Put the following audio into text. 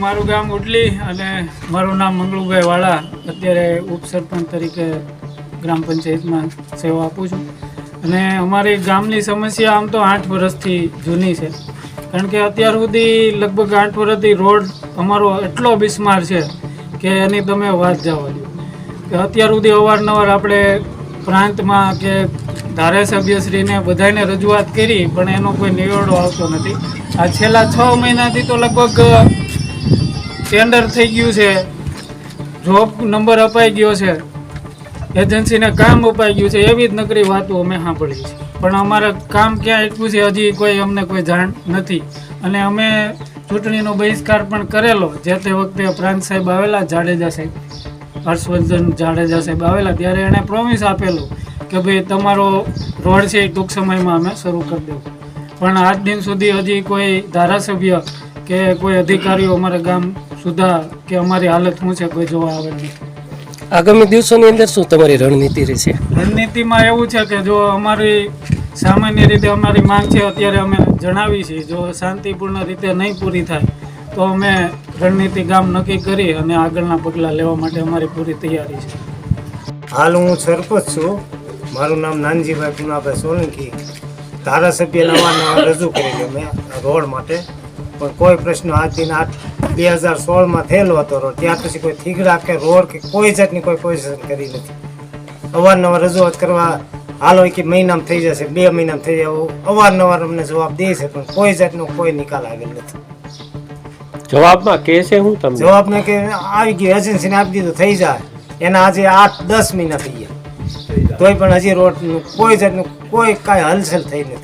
મારું ગામ ઉડલી અને મારું નામ મંગળુભાઈ વાળા. અત્યારે ઉપસરપંચ તરીકે ગ્રામ પંચાયતમાં સેવા આપું છું. અને અમારી ગામની સમસ્યા આમ તો આઠ વર્ષથી જૂની છે. કારણ કે અત્યાર સુધી લગભગ આઠ વર્ષથી રોડ અમારો એટલો બિસ્માર છે કે એની તમે વાત જવા દો કે અત્યાર સુધી અવારનવાર આપણે પ્રાંતમાં કે ધારાસભ્યશ્રીને બધાને રજૂઆત કરી, પણ એનો કોઈ નિવેડો આવતો નથી. આ છેલ્લા છ મહિનાથી તો લગભગ ટેન્ડર થઈ ગયું છે. જોબ નંબર અપાઈ ગયો છે. એજન્સીને કામ અપાઈ ગયું છે. એવી જ નકરી વાતો અમે સાંભળી છે. પણ અમારે કામ ક્યાં આપ્યું છે હજી કોઈ અમને કોઈ જાણ નથી. અને અમે ચૂંટણીનો બહિષ્કાર પણ કરેલો. જે તે વખતે પ્રાંત સાહેબ આવેલા, જાડેજા સાહેબ. હર્ષવર્ધન જાડેજા સાહેબ આવેલા. ત્યારે એણે પ્રોમિસ આપેલું કે ભાઈ તમારો રોડ છે એ ટૂંક સમયમાં અમે શરૂ કરી દઉં પણ આજ દિન સુધી હજી કોઈ ધારાસભ્ય કે કોઈ અધિકારીઓ અમારા ગામ સુધા કે અમારી હાલત શું છે કોઈ જોવા આવે નહીં. આગામી દિવસોની અંદર શું તમારી રણનીતિ રહેશે? રણનીતિમાં એવું છે કે જો અમારી સામાન્ય રીતે અમારી માંગ છે અત્યારે અમે જણાવી છીએ જો શાંતિપૂર્ણ રીતે નહીં પૂરી થાય તો અમે રણનીતિ ગામ નક્કી કરી અને આગળના પગલાં લેવા માટે અમારી પૂરી તૈયારી છે. હાલ હું સરપંચ છું. મારું નામ નાનજીભાઈ પુનાભાઈ સોલંકી. ધારાસભ્ય નવા રજૂ કરી મેં રોડ માટે. પણ કોઈ પ્રશ્ન આજથી આઠ બે હજાર સોળમાં થયેલો હતો રોડ. ત્યાર પછી કોઈ થીગડા કે રોડ કે કોઈ જાતની કોઈ પોઝિશન કરી નથી. અવારનવાર રજૂઆત કરવા હાલો કે મહિનામાં થઈ જશે બે મહિનામાં થઈ જાય અવારનવાર અમને જવાબ દે છે પણ કોઈ જાતનો કોઈ નિકાલ આવેલ નથી. જવાબમાં કે છે હું તમને? જવાબમાં ને કે આવી ગયું એજન્સીને આપી દીધું થઈ જાય. એના આજે આઠ દસ મહિના થઈ ગયા. તોય પણ હજી રોડનું કોઈ જાતનું કોઈ કાંઈ હલચલ થઈ નથી.